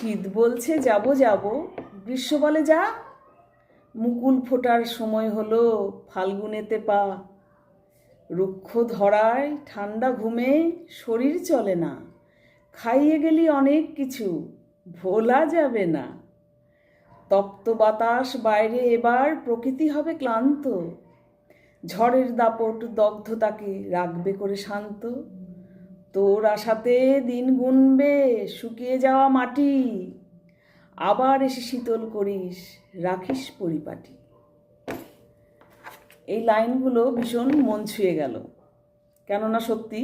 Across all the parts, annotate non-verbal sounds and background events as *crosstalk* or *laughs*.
শীত বলছে, যাব যাব। গ্রীষ্ম বলে, যা। মুকুল ফোটার সময় হলো ফাল্গুনেতে পা। রুক্ষ ধরায় ঠান্ডা ঘুমে শরীর চলে না। খাইয়ে গেলি অনেক কিছু, ভোলা যাবে না। তপ্ত বাতাস বাইরে, এবার প্রকৃতি হবে ক্লান্ত। ঝড়ের দাপট দগ্ধতাকে রাখবে করে শান্ত। তোর আশাতে দিন গুনবে, শুকিয়ে যাওয়া মাটি। আবার এসে শীতল করিস, রাখিস পরিপাটি। এই লাইনগুলো ভীষণ মন ছুঁয়ে গেল। কেননা সত্যি,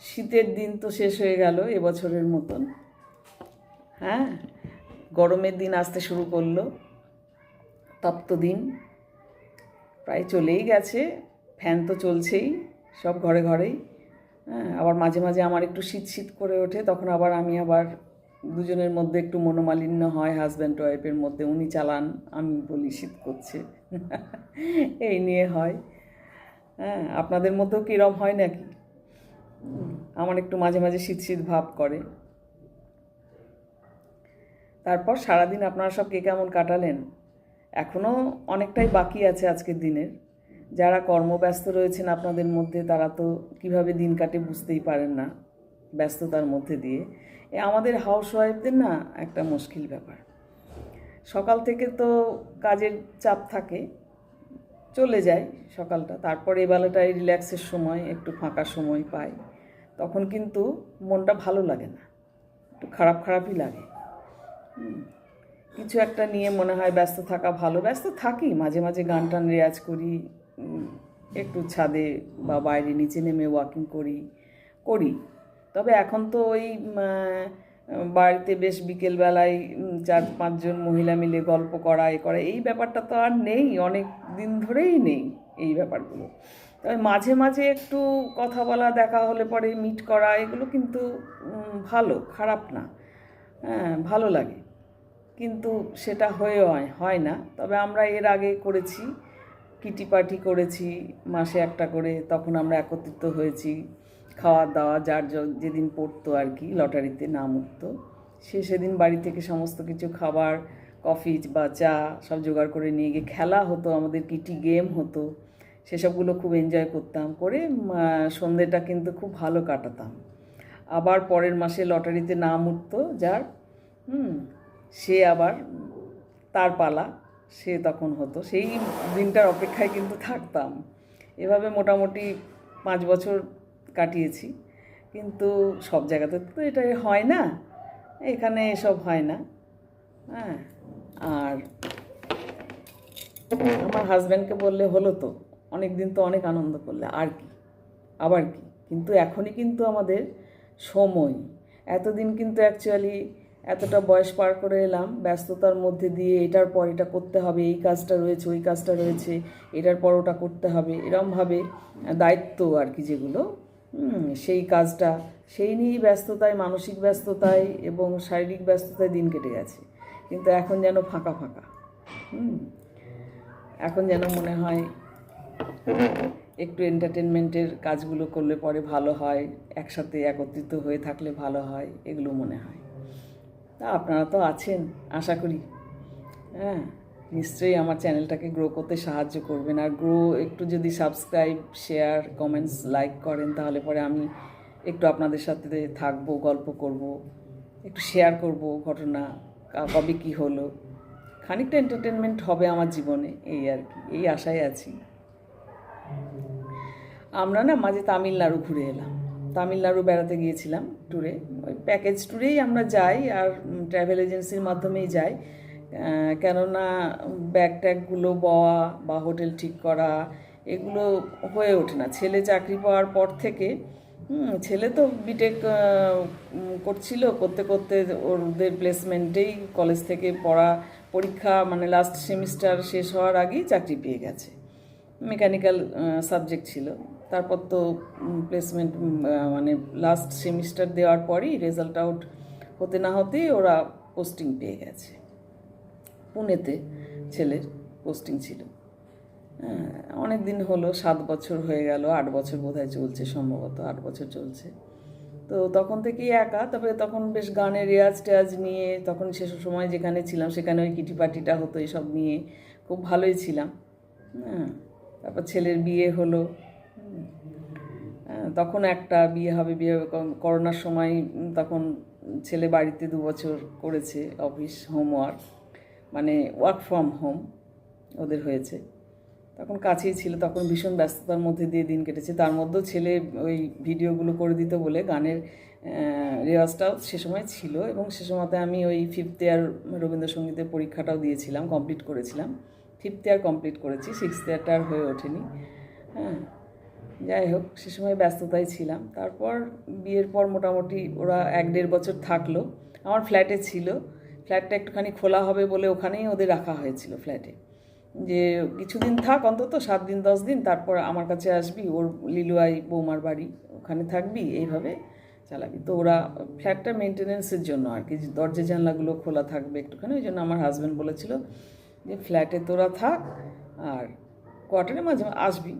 শীতের দিন তো শেষ হয়ে গেল এবছরের মতন। হ্যাঁ গরমের দিন আসতে শুরু করল, তপ্ত দিন। প্রায় চলেই গেছে, ফ্যান তো চলছেই, সব ঘরে ঘরেই। হ্যাঁ আবার মাঝে মাঝে আমার একটু শীত শীত করে ওঠে, তখন আবার আমি আবার দুজনের মধ্যে একটু মনোমালিন্য হয় হাজব্যান্ড ওয়াইফের মধ্যে, উনি চালান, আমি বলি শীত করছে। *laughs* এই নিয়ে হয়। হ্যাঁ আপনাদের মধ্যেও কীরম হয় নাকি? আমার একটু মাঝে মাঝে শীত শীত ভাব করে। তারপর সারাদিন আপনারা সব কে কেমন কাটালেন? এখনও অনেকটাই বাকি আছে আজকের দিনের। যারা কর্মব্যস্ত রয়েছেন আপনাদের মধ্যে, তারা তো কীভাবে দিন কাটে বুঝতেই পারেন না ব্যস্ততার মধ্যে দিয়ে। এ আমাদের হাউস ওয়াইফদের না একটা মুশকিল ব্যাপার। সকাল থেকে তো কাজের চাপ থাকে, চলে যায় সকালটা। তারপর বেলাটায় রিল্যাক্সের সময়, একটু ফাঁকা সময় পাই। তখন কিন্তু মনটা ভালো লাগে না, একটু খারাপ খারাপই লাগে। কিছু একটা নিয়ে মনে হয় ব্যস্ত থাকা ভালো। ব্যস্ত থাকি, মাঝে মাঝে গান টান রেয়াজ করি একটু ছাদে বা বাইরে নিচে নেমে ওয়াকিং করি করি। তবে এখন তো ওই বাড়িতে বেশ বিকেলবেলায় চার পাঁচজন মহিলা মিলে গল্প করা, এ করা, এই ব্যাপারটা তো আর নেই, অনেক দিন ধরেই নেই এই ব্যাপারগুলো। তবে মাঝে মাঝে একটু কথা বলা, দেখা হলে পরে মিট করা, এগুলো কিন্তু ভালো, খারাপ না। হ্যাঁ ভালো লাগে। কিন্তু সেটা হয়ে, হয় না। তবে আমরা এর আগে করেছি। কিটি পার্টি করেছি, মাসে একটা করে, তখন আমরা একত্রিত হয়েছি। খাওয়া দাওয়া, যার যেদিন পড়তো আর কি, লটারিতে নাম উঠতো। সে সেদিন বাড়ি থেকে সমস্ত কিছু, খাবার, কফি বা চা সব জোগাড় করে নিয়ে গিয়ে খেলা হতো, আমাদের কিটি গেম হতো, সেসবগুলো খুব এনজয় করতাম। করে সন্ধেটা কিন্তু খুব ভালো কাটাতাম। আবার পরের মাসে লটারিতে নাম উঠতো, যার, হুম, সে আবার তার পালা সে তখন হতো। সেই দিনটার অপেক্ষায় কিন্তু থাকতাম। এভাবে মোটামুটি পাঁচ বছর কাটিয়েছি। কিন্তু সব জায়গাতে তো এটা হয় না। এখানে এসব হয় না। হ্যাঁ আর আমার হাজব্যান্ডকে বললে হলো তো অনেক দিন তো অনেক আনন্দ করলে, আর কি, আবার কি? কিন্তু এখনই কিন্তু আমাদের সময়। এতদিন কিন্তু অ্যাকচুয়ালি এতটা বয়স পার করে এলাম, ব্যস্ততার মধ্যে দিয়ে এটার পর এটা করতে হবে, এই কাজটা রয়েছে, ওই কাজটা রয়েছে, এটার পর ওটা করতে হবে, এরমভাবে দায়িত্ব আর কি যেগুলো সেই কাজটা, সেই নিয়েই ব্যস্ততায়, মানসিক ব্যস্ততায় এবং শারীরিক ব্যস্ততায় দিন কেটে গেছে। কিন্তু এখন যেন ফাঁকা ফাঁকা এখন যেন মনে হয় একটু এন্টারটেনমেন্টের কাজগুলো করলে পরে ভালো হয়, একসাথে একত্রিত হয়ে থাকলে ভালো হয়, এগুলো মনে হয়। তা আপনারা তো আছেন, আশা করি। হ্যাঁ নিশ্চয়ই আমার চ্যানেলটাকে গ্রো করতে সাহায্য করবেন। আর গ্রো একটু যদি সাবস্ক্রাইব শেয়ার কমেন্টস লাইক করেন, তাহলে পরে আমি একটু আপনাদের সাথে থাকব, গল্প করব, একটু শেয়ার করব ঘটনা কবে কী হলো। খানিকটা এন্টারটেনমেন্ট হবে আমার জীবনে, এই আর কি, এই আশায় আছি। আমরা না মাঝে তামিলনাড়ু ঘুরে এলাম। তামিলনাড়ু বেড়াতে গিয়েছিলাম ট্যুরে ওই প্যাকেজ ট্যুরেই আমরা যাই আর ট্রাভেল এজেন্সির মাধ্যমেই যাই। কেননা ব্যাগ ট্যাগগুলো বওয়া বা হোটেল ঠিক করা, এগুলো হয়ে ওঠে না। ছেলে চাকরি পাওয়ার পর থেকে ছেলে তো বিটেক করছিল। করতে করতে ওদের প্লেসমেন্টেই কলেজ থেকে পড়া, পরীক্ষা মানে লাস্ট সেমিস্টার শেষ হওয়ার আগেই চাকরি পেয়ে গেছে। মেকানিক্যাল সাবজেক্ট ছিল। তারপর তো প্লেসমেন্ট মানে লাস্ট সেমিস্টার দেওয়ার পরই রেজাল্ট আউট হতে না হতেই ওরা পোস্টিং পেয়ে গেছে। পুনেতে ছেলের পোস্টিং ছিল। অনেক দিন হলো, সাত বছর হয়ে গেল, আট বছর বোধহয় চলছে, সম্ভবত আট বছর চলছে। তো তখন থেকেই একা, তবে তখন বেশ গানের রেয়াজ টেয়াজ নিয়ে, তখন সে সময় যেখানে ছিলাম, সেখানে ওই কিটি পাটিটা হতো, এসব নিয়ে খুব ভালোই ছিলাম। হ্যাঁ তারপর ছেলের বিয়ে হলো তখন একটা বিয়ে হবে বিয়ে হবে করোনার সময় তখন ছেলে বাড়িতে দু বছর করেছে অফিস হোমওয়ার্ক মানে ওয়ার্ক ফ্রম হোম ওদের হয়েছে। তখন কাছেই ছিল, তখন ভীষণ ব্যস্ততার মধ্যে দিয়ে দিন কেটেছে। তার মধ্যেও ছেলে ওই ভিডিওগুলো করে দিত বলে গানের রেওয়াজটাও সে সময় ছিল এবং সে সময়তে আমি ওই ফিফথ ইয়ার রবীন্দ্রসঙ্গীতের পরীক্ষাটাও দিয়েছিলাম কমপ্লিট করেছিলাম। ফিফথ ইয়ার কমপ্লিট করেছি সিক্সথ ইয়ারটা আর হয়ে ওঠেনি। হ্যাঁ। যাই হোক, সে সময় ব্যস্ততায় ছিলাম। তারপর বিয়ের পর মোটামুটি ওরা এক দেড় বছর থাকল। আমার ফ্ল্যাটে ছিল। ফ্ল্যাটটা একটুখানি খোলা হবে বলে ওখানেই ওদের রাখা হয়েছিল ফ্ল্যাটে যে কিছুদিন থাক, অন্তত সাত দিন, দশ দিন, তারপর আমার কাছে আসবি, ওর লিলুয়াই বৌমার বাড়ি, ওখানে থাকবি, এইভাবে চালাবি। তো ওরা ফ্ল্যাটটা মেনটেনেন্সের জন্য আর কি দরজা জানলাগুলো খোলা থাকবে একটুখানি, ওই জন্য আমার হাজব্যান্ড বলেছিল যে ফ্ল্যাটে তোরা থাক আর কোয়ার্টারে মাঝে মাঝে আসবি।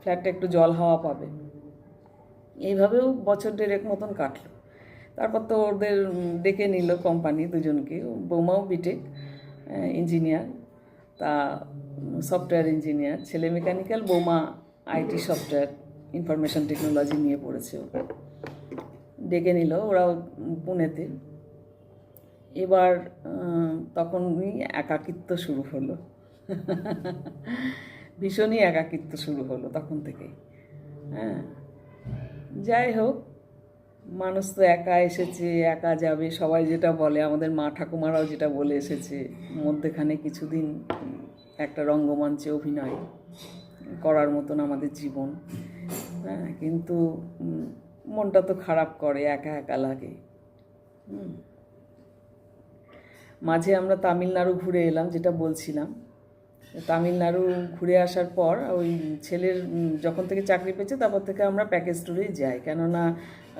ফ্ল্যাটটা একটু জল হাওয়া পাবে। এইভাবেও বছর দেড়েক মতন কাটলো। তারপর তো ওদের ডেকে নিল কোম্পানি দুজনকে। বৌমাও বিটেক ইঞ্জিনিয়ার তা সফটওয়্যার ইঞ্জিনিয়ার ছেলে মেকানিক্যাল বৌমা আইটি সফটওয়্যার ইনফরমেশন টেকনোলজি নিয়ে পড়েছে ও। ডেকে নিল ওরাও পুনেতে। এবার তখনই একাকিত্ব শুরু হলো। *laughs* ভীষণই একাকিত্ব শুরু হলো তখন থেকেই। হ্যাঁ যাই হোক, মানুষ তো একা এসেছে, একা যাবে, সবাই যেটা বলে, আমাদের মা ঠাকুমারাও যেটা বলে এসেছে, মধ্যেখানে কিছুদিন একটা রঙ্গমঞ্চে অভিনয় করার মতন আমাদের জীবন। হ্যাঁ কিন্তু মনটা তো খারাপ করে, একা একা লাগে। মাঝে আমরা তামিলনাড়ু ঘুরে এলাম, যেটা বলছিলাম। তামিলনাড়ু ঘুরে আসার পর ওই ছেলের যখন থেকে চাকরি পেয়েছে তারপর থেকে আমরা প্যাকেজ ট্যুরেই যাই। কেননা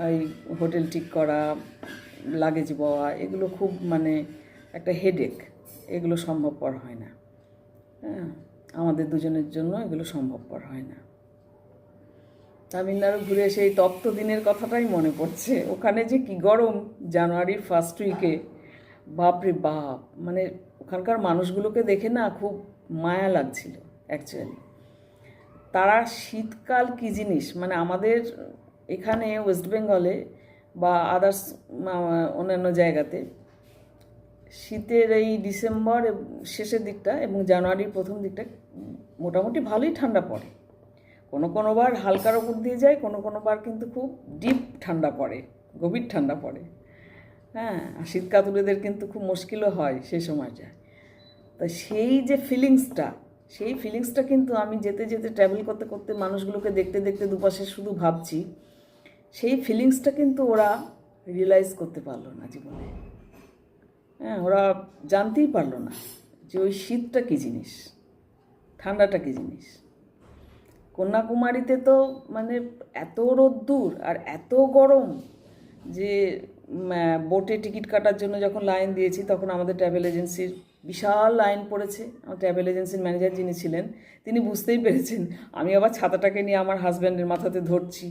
ওই হোটেল ঠিক করা লাগেজ পাওয়া এগুলো খুব মানে একটা হেডেক এগুলো সম্ভবপর হয় না। হ্যাঁ আমাদের দুজনের জন্য এগুলো সম্ভবপর হয় না। তামিলনাড়ু ঘুরে এসে এই তপ্ত দিনের কথাটাই মনে পড়ছে। ওখানে যে কি গরম জানুয়ারির ফার্স্ট উইকে বাপরে বাপ মানে ওখানকার মানুষগুলোকে দেখে না খুব মায়া লাগছিল অ্যাকচুয়ালি তারা শীতকাল কি জিনিস? মানে আমাদের এখানে ওয়েস্ট বেঙ্গলে বা আদার্স অন্যান্য জায়গাতে শীতের এই ডিসেম্বর শেষের দিকটা এবং জানুয়ারির প্রথম দিকটা মোটামুটি ভালোই ঠান্ডা পড়ে। কোনো কোনো বার হালকার ওপর দিয়ে যায়, কোনো কোনো বার কিন্তু খুব ডিপ ঠান্ডা পড়ে, গভীর ঠান্ডা পড়ে। হ্যাঁ আর শীতকাতুরেদের কিন্তু খুব মুশকিলও হয় সেই সময়টা। তা সেই যে ফিলিংসটা সেই ফিলিংসটা কিন্তু আমি যেতে যেতে ট্রাভেল করতে করতে মানুষগুলোকে দেখতে দেখতে দুপাশে শুধু ভাবছি, সেই ফিলিংসটা কিন্তু ওরা রিয়েলাইজ করতে পারল না জীবনে। হ্যাঁ ওরা জানতেই পারল না যে ওই শীতটা কী জিনিস, ঠান্ডাটা কী জিনিস। কন্যাকুমারীতে তো মানে এত রোদ্দুর আর এত গরম যে বোটে টিকিট কাটার জন্য যখন লাইন দিয়েছি তখন আমাদের ট্রাভেল এজেন্সির বিশাল লাইন পড়েছে, আমার ট্রাভেল এজেন্সির ম্যানেজার যিনি ছিলেন, তিনি বুঝতেই পেরেছেন, আমি আবার ছাতাটাকে নিয়ে আমার হাজব্যান্ডের মাথাতে ধরছি।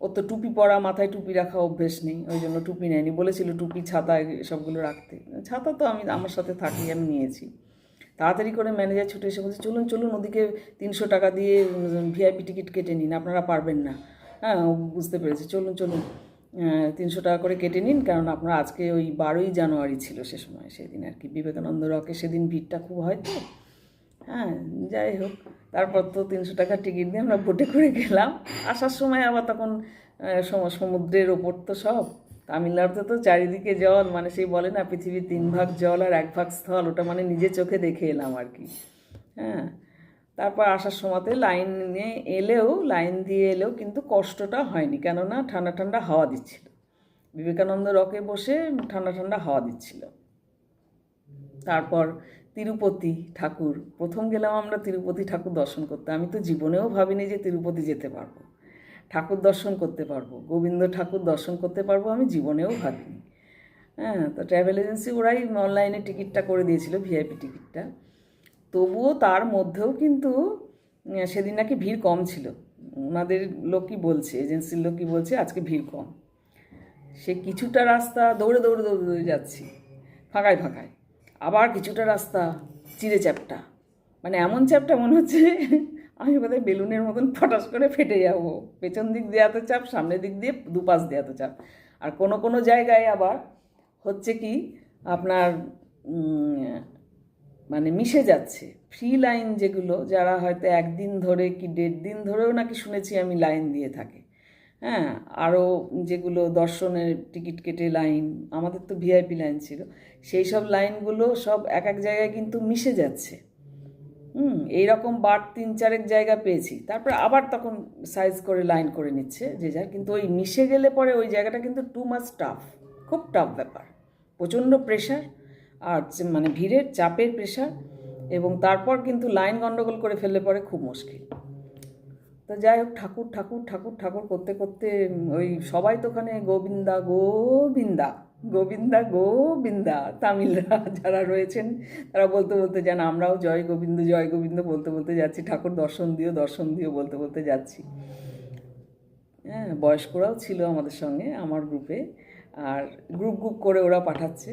ওর তো টুপি পরা, মাথায় টুপি রাখা অভ্যেস নেই, ওই জন্য টুপি নেয়নি, বলেছিল টুপি, ছাতা সবগুলো রাখতে। ছাতা তো আমি আমার সাথে থাকি, আমি নিয়েছি। তাড়াতাড়ি করে ম্যানেজার ছুটে এসে বলছে, চলুন চলুন, ওদিকে তিনশো টাকা দিয়ে ভিআইপি টিকিট কেটে নিন, আপনারা পারবেন না। হ্যাঁ বুঝতে পেরেছি, চলুন চলুন। তিনশো টাকা করে কেটে নিন, কারণ আপনার আজকে ওই বারোই জানুয়ারি ছিল সে সময়, সেদিন আর কি। বিবেকানন্দ রকে সেদিন ভিড়টা খুব হয় তো। হ্যাঁ যাই হোক, তারপর তো তিনশো টাকার টিকিট দিয়ে আমরা বোটে করে গেলাম। আসার সময় আবার তখন সম- সমুদ্রের ওপর তো সব। তামিলনাড়ুতে তো চারিদিকে জল মানে সেই বলে না, পৃথিবীর তিন ভাগ জল আর এক ভাগ স্থল, ওটা মানে নিজে চোখে দেখে এলাম আর কি। হ্যাঁ তারপর আসার সময়তে লাইনে এলেও, লাইন দিয়ে এলেও কিন্তু কষ্টটা হয়নি। কেননা ঠান্ডা ঠান্ডা হাওয়া দিচ্ছিল। বিবেকানন্দ রকে বসে ঠান্ডা ঠান্ডা হাওয়া দিচ্ছিল। তারপর তিরুপতি ঠাকুর, প্রথম গেলাম আমরা তিরুপতি ঠাকুর দর্শন করতে। আমি তো জীবনেও ভাবিনি যে তিরুপতি যেতে পারব। ঠাকুর দর্শন করতে পারব, গোবিন্দ ঠাকুর দর্শন করতে পারব আমি জীবনেও ভাবিনি। হ্যাঁ তো ট্রাভেল এজেন্সি ওরাই অনলাইনে টিকিটটা করে দিয়েছিল ভিআইপি টিকিটটা। তবুও তার মধ্যেও কিন্তু সেদিন নাকি ভিড় কম ছিল। ওনাদের লোকই বলছে? এজেন্সির লোক লোকই বলছে? আজকে ভিড় কম। সে কিছুটা রাস্তা দৌড়ে দৌড়ে দৌড়ে দৌড়ে যাচ্ছি। ফাঁকায় ফাঁকায়। আবার কিছুটা রাস্তা, চিড়ে চ্যাপটা। মানে এমন চ্যাপটা মনে হচ্ছে, আমি বোধহয় বেলুনের মতন ফটাস করে ফেটে যাব। পেছন দিক দিয়ে এত চাপ, সামনের দিক দিয়ে দুপাশ দিয়ে এত চাপ। আর কোনো কোনো জায়গায় আবার হচ্ছে কি, আপনার মানে মিশে যাচ্ছে। ফ্রি লাইন যেগুলো, যারা হয়তো একদিন ধরে কি দেড় দিন ধরেও নাকি শুনেছি আমি লাইন দিয়ে থাকে। হ্যাঁ আরও যেগুলো দর্শনের টিকিট কেটে লাইন, আমাদের তো ভিআইপি লাইন ছিল, সেই সব লাইনগুলো সব এক এক জায়গায় কিন্তু মিশে যাচ্ছে। হুম, এইরকম বার তিন চারেক জায়গা পেয়েছি। তারপর আবার তখন সাইজ করে লাইন করে নিচ্ছে যে যার, কিন্তু ওই মিশে গেলে পরে ওই জায়গাটা কিন্তু টু মাচ টাফ খুব টাফ ব্যাপার। প্রচণ্ড প্রেশার আর মানে ভিড়ের চাপের প্রেশার এবং তারপর কিন্তু লাইন গন্ডগোল করে ফেললে পরে খুব মুশকিল। তো যাই হোক, ঠাকুর ঠাকুর ঠাকুর ঠাকুর করতে করতে ওই সবাই তো ওখানে গোবিন্দা গোবিন্দা গোবিন্দা গোবিন্দা তামিলরা যারা রয়েছেন, তারা বলতে বলতে যান, আমরাও জয় গোবিন্দ জয় গোবিন্দ বলতে বলতে যাচ্ছি, ঠাকুর দর্শন দিও দর্শন দিও বলতে বলতে যাচ্ছি। হ্যাঁ বয়স্করাও ছিল আমাদের সঙ্গে, আমার গ্রুপে আর গ্রুপ গ্রুপ করে ওরা পাঠাচ্ছে।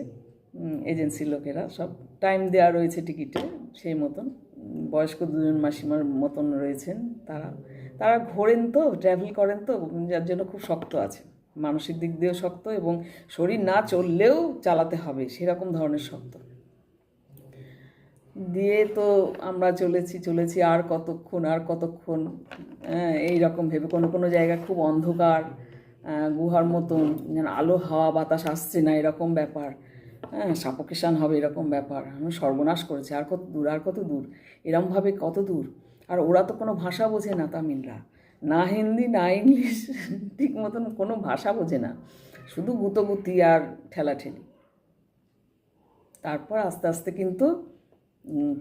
এজেন্সির লোকেরা সব টাইম দেওয়া রয়েছে টিকিটে সেই মতন। বয়স্ক দুজন মাসিমার মতন রয়েছেন তারা। তারা ঘোরেন তো ট্রাভেল করেন তো যার জন্য খুব শক্ত আছে। মানসিক দিক দিয়েও শক্ত এবং শরীর না চললেও চালাতে হবে সেরকম ধরনের শক্ত। দিয়ে তো আমরা চলেছি চলেছি আর কতক্ষণ আর কতক্ষণ হ্যাঁ, এই রকম ভেবে। কোনো কোনো জায়গা খুব অন্ধকার গুহার মতন আলো হাওয়া বাতাস আসছে না এরকম ব্যাপার। হ্যাঁ সাপোকেশান হবে এরকম ব্যাপার। আমি সর্বনাশ করেছে। আর কত দূর, আর কত দূর? এরমভাবে কত দূর? আর ওরা তো কোনো ভাষা বোঝে না তামিলরা। না হিন্দি, না ইংলিশ, *laughs* ঠিক মতন কোনো ভাষা বোঝে না। শুধু গুতগুতি আর ঠেলাঠেলি। তারপর আস্তে আস্তে কিন্তু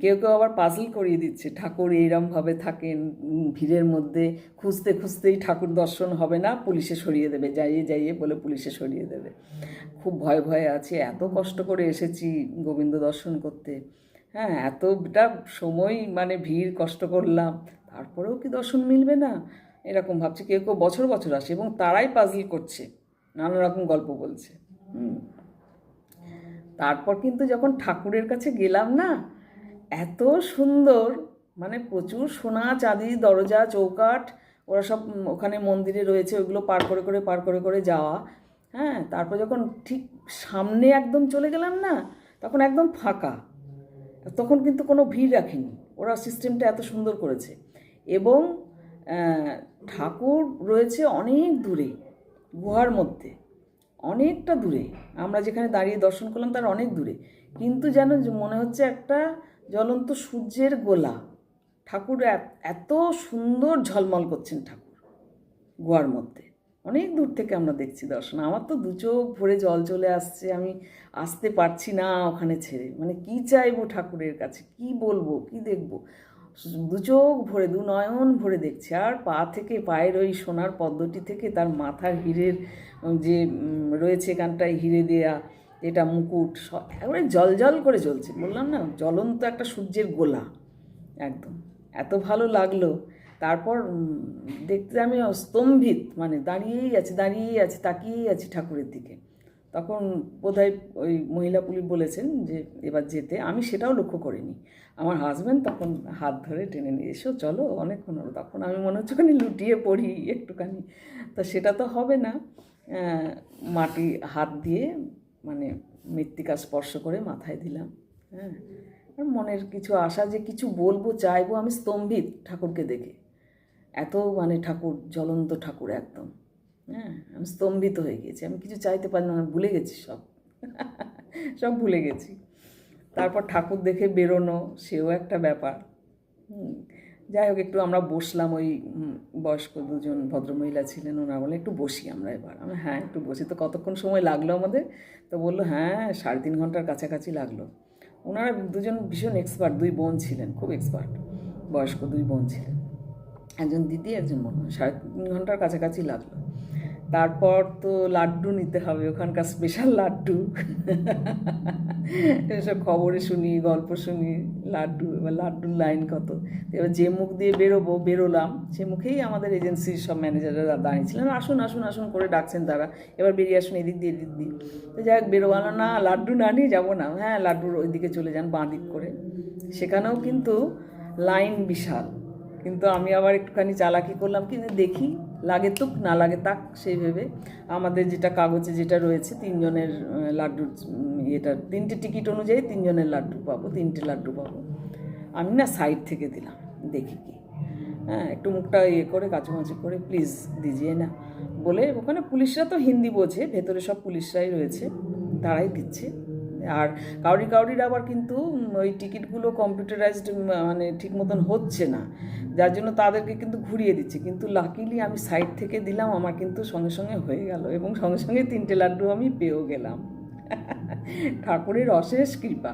কেউ কেউ আবার পাজল করিয়ে দিচ্ছে, ঠাকুর এইরমভাবে থাকেন ভিড়ের মধ্যে খুঁজতে খুঁজতেই ঠাকুর দর্শন হবে না, পুলিশে সরিয়ে দেবে, যাইয়ে যাইয়ে বলে পুলিশে সরিয়ে দেবে। খুব ভয় ভয়ে আছি, এত কষ্ট করে এসেছি গোবিন্দ দর্শন করতে। হ্যাঁ এতটা সময় মানে ভিড়, কষ্ট করলাম, তারপরেও কি দর্শন মিলবে না? এরকম ভাবছি, কেউ কেউ বছর বছর আসে এবং তারাই পাজল করছে, নানা রকম গল্প বলছে। হুম। তারপর কিন্তু যখন ঠাকুরের কাছে গেলাম না এত সুন্দর মানে প্রচুর সোনা, চাঁদি, দরজা, চৌকাঠ, ওরা সব ওখানে মন্দিরে রয়েছে, ওইগুলো পার করে করে, পার করে করে যাওয়া। হ্যাঁ তারপর যখন ঠিক সামনে একদম চলে গেলাম না, তখন একদম ফাঁকা। তখন কিন্তু কোনো ভিড় রাখেনি। ওরা সিস্টেমটা এত সুন্দর করেছে। এবং ঠাকুর রয়েছে অনেক দূরে, গুহার মধ্যে। অনেকটা দূরে। আমরা যেখানে দাঁড়িয়ে দর্শন করলাম তার অনেক দূরে। কিন্তু যেন মনে হচ্ছে একটা জ্বলন্ত সূর্যের গোলা। ঠাকুর এত- সুন্দর ঝলমল করছেন ঠাকুর গোয়ার মধ্যে। অনেক দূর থেকে আমরা দেখছি দর্শন। আমার তো দু চোখ ভরে জল চলে আসছে, আমি আসতে পারছি না ওখানে ছেড়ে। মানে কি চাইব ঠাকুরের কাছে? কি বলব? কি দেখব? দু চোখ ভরে, দু নয়ন ভরে দেখছি। আর পা থেকে, পায়ের ওই সোনার পদ্মটি থেকে তার মাথার হীরের, যে রয়েছে এখানটায় হিরে দেয়া এটা মুকুট সব একেবারে জল জল করে জ্বলছে। বললাম না, জ্বলন্ত একটা সূর্যের গোলা। একদম। এত ভালো লাগল। তারপর দেখতে আমি স্তম্ভিত মানে দাঁড়িয়েই আছে দাঁড়িয়েই আছে, তাকিয়েই আছি ঠাকুরের দিকে। তখন বোধহয় ওই মহিলা পুলিশ বলেছেন যে, এবার যেতে। আমি সেটাও লক্ষ্য করিনি। আমার হাজব্যান্ড তখন হাত ধরে টেনে নিয়ে, এসো, চলো, অনেকক্ষণ হলো। তখন আমি মনে হচ্ছে লুটিয়ে পড়ি একটুখানি। তা সেটা তো হবে না। মাটি হাত দিয়ে মানে মৃত্তিকা স্পর্শ করে মাথায় দিলাম হ্যাঁ। মনের কিছু আশা যে কিছু বলব চাইব আমি স্তম্ভিত ঠাকুরকে দেখে। এত মানে ঠাকুর জ্বলন্ত ঠাকুর একদম হ্যাঁ। আমি স্তম্ভিত হয়ে গেছি আমি কিছু চাইতে পারলাম না ভুলে গেছি সব। *laughs* সব ভুলে গেছি। তারপর ঠাকুর দেখে বেরোনো সেও একটা ব্যাপার হুম, যাই হোক, একটু আমরা বসলাম, ওই বয়স্ক দুজন ভদ্রমহিলা ছিলেন, ওনারা বলে একটু বসি আমরা এবার। আমরা হ্যাঁ একটু বসি। তো কতক্ষণ সময় লাগল আমাদের? তো বলল হ্যাঁ সাড়ে তিন ঘণ্টার কাছাকাছি লাগল। ওনারা দুজন ভীষণ এক্সপার্ট দুই বোন ছিলেন, খুব এক্সপার্ট বয়স্ক দুই বোন ছিলেন। একজন দিদি, একজন বোন সাড়ে তিন ঘণ্টার কাছাকাছি লাগল। তারপর তো লাড্ডু নিতে হবে, ওখানকার স্পেশাল লাড্ডু। এসব খবরে শুনি, গল্প শুনি, লাড্ডু, এবার লাড্ডুর লাইন কত। এবার যে মুখ দিয়ে বেরোবো, বেরোলাম, সে মুখেই আমাদের এজেন্সির সব ম্যানেজাররা দাঁড়িয়েছিলেন। আসুন আসুন আসুন করে ডাকছেন তারা। এবার বেরিয়ে আসুন, এদিক দিয়ে এদিক দিয়ে। তো যাই হোক বেরোবানো না, লাড্ডু না নিয়ে যাব না। হ্যাঁ লাড্ডুর ওইদিকে চলে যান বাঁ দিক করে। সেখানেও কিন্তু লাইন বিশাল। কিন্তু আমি আবার একটুখানি চালাকি করলাম, কিন্তু দেখি লাগে তুক, না লাগে তাক, সেই ভেবে আমাদের যেটা কাগজে যেটা রয়েছে, তিনজনের লাড্ডুর ইয়েটা, তিনটে টিকিট অনুযায়ী তিনজনের লাড্ডু পাবো, তিনটে লাড্ডু পাবো। আমি না সাইড থেকে দিলাম, দেখি কি। হ্যাঁ একটু মুখটা ইয়ে করে কাচুমাচু করে প্লিজ দিজিয়ে না। বলে ওখানে পুলিশরা তো হিন্দি বোঝে, ভেতরে সব পুলিশরাই রয়েছে, তারাই দিচ্ছে। আর কাউরি কাউরির আবার কিন্তু ওই টিকিটগুলো কম্পিউটারাইজড মানে ঠিক মতন হচ্ছে না। যার জন্য তাদেরকে কিন্তু ঘুরিয়ে দিচ্ছে। কিন্তু লাকিলি আমি সাইড থেকে দিলাম, আমার কিন্তু সঙ্গে সঙ্গে হয়ে গেল এবং সঙ্গে সঙ্গে তিনটে লাড্ডু আমি পেয়েও গেলাম। *laughs* ঠাকুরের অশেষ কৃপা।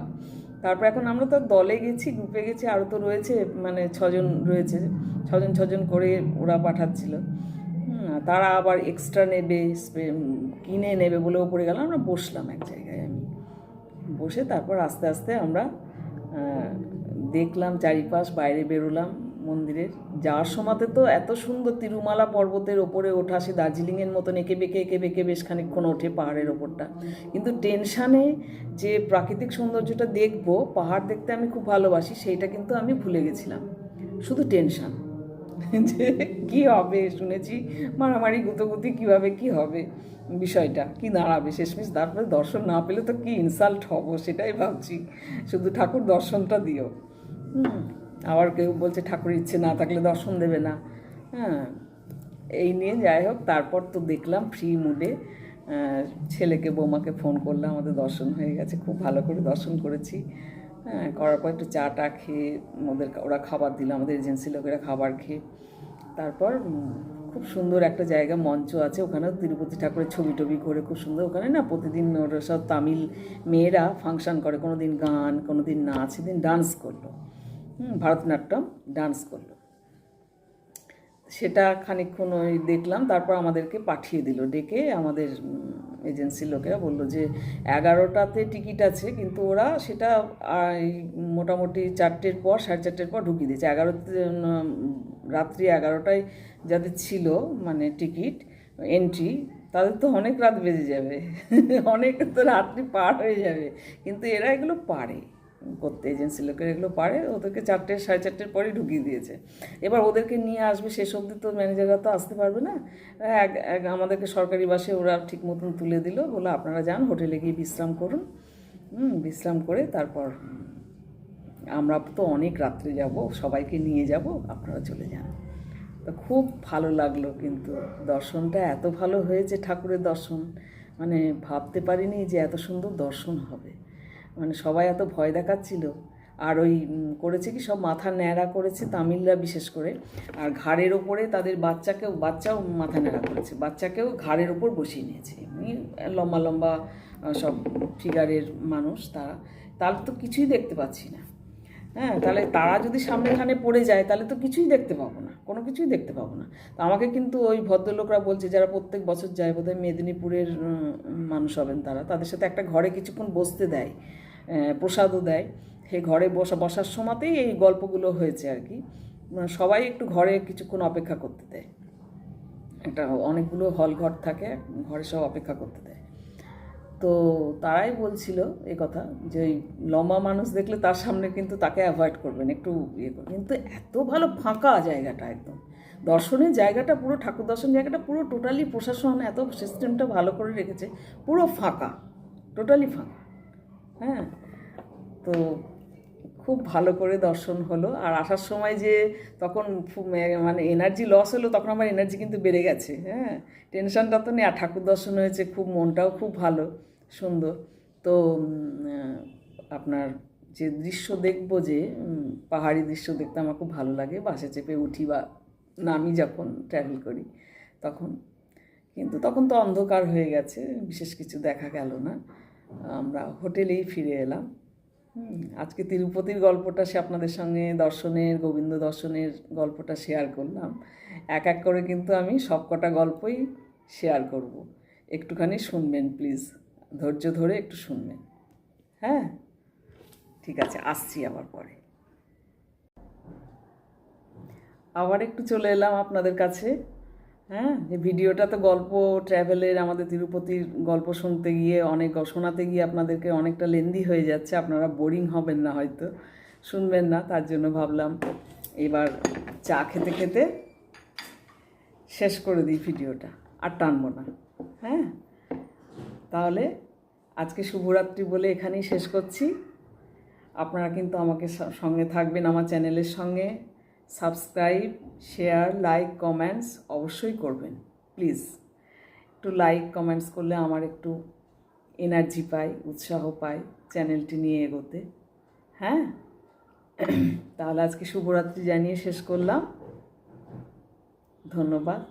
তারপর এখন আমরা তো দলে গেছি গ্রুপে গেছি আরও তো রয়েছে মানে ছজন রয়েছে, ছজন ছজন করে ওরা পাঠাচ্ছিল। তারা আবার এক্সট্রা নেবে কিনে নেবে বলে ওপরে গেলাম আমরা বসলাম এক জায়গায় আমি। বসে তারপর আস্তে আস্তে আমরা দেখলাম চারিপাশ, বাইরে বেরোলাম মন্দিরের। যাওয়ার সময়তে তো এত সুন্দর তিরুমালা পর্বতের ওপরে ওঠা, সে দার্জিলিংয়ের মতন এঁকে বেঁকে এঁকে বেঁকে বেশ খানিকক্ষণ ওঠে পাহাড়ের ওপরটা। কিন্তু টেনশানে যে প্রাকৃতিক সৌন্দর্যটা দেখব, পাহাড় দেখতে আমি খুব ভালোবাসি, সেইটা কিন্তু আমি ভুলে গেছিলাম। শুধু টেনশন। যে কি হবে শুনেছি মারামারি, গুতোগুতি কীভাবে কি হবে বিষয়টা। কি দাঁড়াবে? শেষমেশ তারপরে দর্শন না পেলে তো কি ইনসাল্ট হব সেটাই ভাবছি। শুধু ঠাকুর দর্শনটা দিও। আবার কেউ বলছে ঠাকুর ইচ্ছে না থাকলে দর্শন দেবে না। হ্যাঁ এই নিয়ে যাই হোক, তারপর তো দেখলাম ফ্রি মুডে ছেলেকে, বৌমাকে ফোন করলাম, আমাদের দর্শন হয়ে গেছে, খুব ভালো করে দর্শন করেছি। হ্যাঁ করার পর একটু চা টা খেয়ে ওদের ওরা খাবার দিল, আমাদের এজেন্সি লোকেরা খাবার খেয়ে। তারপর খুব সুন্দর একটা জায়গা, মঞ্চ আছে ওখানে তিরুপতি ঠাকুরের ছবি টবি করে খুব সুন্দর। ওখানে না প্রতিদিন ওরা সব তামিল মেয়েরা ফাংশন করে কোনো দিন গান কোনো দিন নাচ, সেদিন ডান্স করল। ভারতনাট্যম ডান্স করল। সেটা খানিকক্ষণ ওই দেখলাম, তারপর আমাদেরকে পাঠিয়ে দিল। ডেকে আমাদের এজেন্সির লোকেরা বলল যে, এগারোটাতে টিকিট আছে, কিন্তু ওরা সেটা মোটামুটি চারটের পর, সাড়ে চারটের পর ঢুকিয়ে দিয়েছে। এগারোতে রাত্রি এগারোটায় যাদের ছিল মানে টিকিট এন্ট্রি তাদের তো অনেক রাত বেজে যাবে। *laughs* অনেক তো রাত্রি পার হয়ে যাবে। কিন্তু এরা এগুলো পারে। করতে এজেন্সি লোকের এগুলো পারে, ওদেরকে চারটে সাড়ে চারটের পরেই ঢুকিয়ে দিয়েছে। এবার ওদেরকে নিয়ে আসবে, শেষ অবধি তো ম্যানেজাররা তো আসতে পারবে না। এক এক আমাদেরকে সরকারি বাসে ওরা ঠিক মতন তুলে দিল বলে আপনারা যান, হোটেলে গিয়ে বিশ্রাম করুন। হুম, বিশ্রাম করে তারপর আমরা তো অনেক রাত্রে যাব, সবাইকে নিয়ে যাব, আপনারা চলে যান। তো খুব ভালো লাগল কিন্তু, দর্শনটা এত ভালো হয়েছে ঠাকুরের দর্শন। মানে ভাবতে পারিনি যে এত সুন্দর দর্শন হবে। মানে সবাই এত ভয় দেখাচ্ছিল। আর ওই করেছে কি সব মাথা ন্যাড়া করেছে তামিলরা বিশেষ করে। আর ঘাড়ের ওপরে তাদের বাচ্চাকেও, বাচ্চাও মাথা ন্যাড়া করেছে। বাচ্চাকেও ঘাড়ের ওপর বসিয়ে নিয়েছে। এমনি লম্বা লম্বা সব ফিগারের মানুষ তারা। তার তো কিছুই দেখতে পাচ্ছি না। হ্যাঁ তাহলে তারা যদি সামনেখানে পড়ে যায়, তাহলে তো কিছুই দেখতে পাবো না। কোনো কিছুই দেখতে পাবো না। তো আমাকে কিন্তু ওই ভদ্রলোকরা বলছে, যারা প্রত্যেক বছর যায়, বোধহয় মেদিনীপুরের মানুষ হবেন তারা। তাদের সাথে একটা ঘরে কিছুক্ষণ বসতে দেয়। প্রসাদও দেয়। সেই ঘরে বসা বসার সময়তেই এই গল্পগুলো হয়েছে আর কি। মানে সবাই একটু ঘরে কিছুক্ষণ অপেক্ষা করতে দেয়। একটা অনেকগুলো হল ঘর থাকে, ঘরে সব অপেক্ষা করতে দেয়। তো তারাই বলছিল এ কথা যে ওই লম্বা মানুষ দেখলে তার সামনে কিন্তু তাকে অ্যাভয়েড করবেন, একটু ইয়ে করবেন। কিন্তু এত ভালো ফাঁকা জায়গাটা একদম। দর্শনের জায়গাটা পুরো, ঠাকুর দর্শন জায়গাটা পুরো টোটালি প্রশাসন এত সিস্টেমটা ভালো করে রেখেছে, পুরো ফাঁকা টোটালি ফাঁকা। হ্যাঁ? তো খুব ভালো করে দর্শন হলো। আর আসার সময় যে তখন মানে এনার্জি লস হলো, তখন আমার এনার্জি কিন্তু বেড়ে গেছে হ্যাঁ? টেনশনটা তো নেই, আর ঠাকুর দর্শন হয়েছে, খুব মনটাও খুব ভালো, সুন্দর। তো আপনার যে দৃশ্য দেখব যে পাহাড়ি দৃশ্য দেখতে আমার খুব ভালো লাগে। বাসে চেপে উঠি বা নামি যখন ট্রাভেল করি তখন। কিন্তু তখন তো অন্ধকার হয়ে গেছে, বিশেষ কিছু দেখা গেল না। আমরা হোটেলেই ফিরে এলাম। আজকে তিরুপতির গল্পটা সে আপনাদের সঙ্গে দর্শনের, গোবিন্দ দর্শনের গল্পটা শেয়ার করলাম। এক এক করে কিন্তু আমি সবকটা গল্পই শেয়ার করব। একটুখানি শুনবেন প্লিজ ধৈর্য ধরে একটু শুনবেন। হ্যাঁ? ঠিক আছে, আসছি আবার পরে। আবার একটু চলে এলাম আপনাদের কাছে। হ্যাঁ যে ভিডিওটা তো গল্প ট্র্যাভেলের আমাদের তিরুপতির গল্প শুনতে গিয়ে অনেক শোনাতে গিয়ে আপনাদেরকে অনেকটা লেন্দি হয়ে যাচ্ছে। আপনারা বোরিং হবেন না হয়তো, শুনবেন না, তার জন্য ভাবলাম এবার চা খেতে খেতে শেষ করে দিই ভিডিওটা, আর টানবো না হ্যাঁ? তাহলে আজকে শুভরাত্রি বলে এখানেই শেষ করছি। আপনারা কিন্তু আমাকে সঙ্গে থাকবেন আমার চ্যানেলের সঙ্গে। সাবস্ক্রাইব, শেয়ার, লাইক, কমেন্টস অবশ্যই করবেন, প্লিজ। একটু লাইক, কমেন্টস করলে আমার একটু এনার্জি পাই, উৎসাহ পাই চ্যানেলটি নিয়ে এগোতে। হ্যাঁ? তাহলে আজকে শুভরাত্রি জানিয়ে শেষ করলাম। ধন্যবাদ।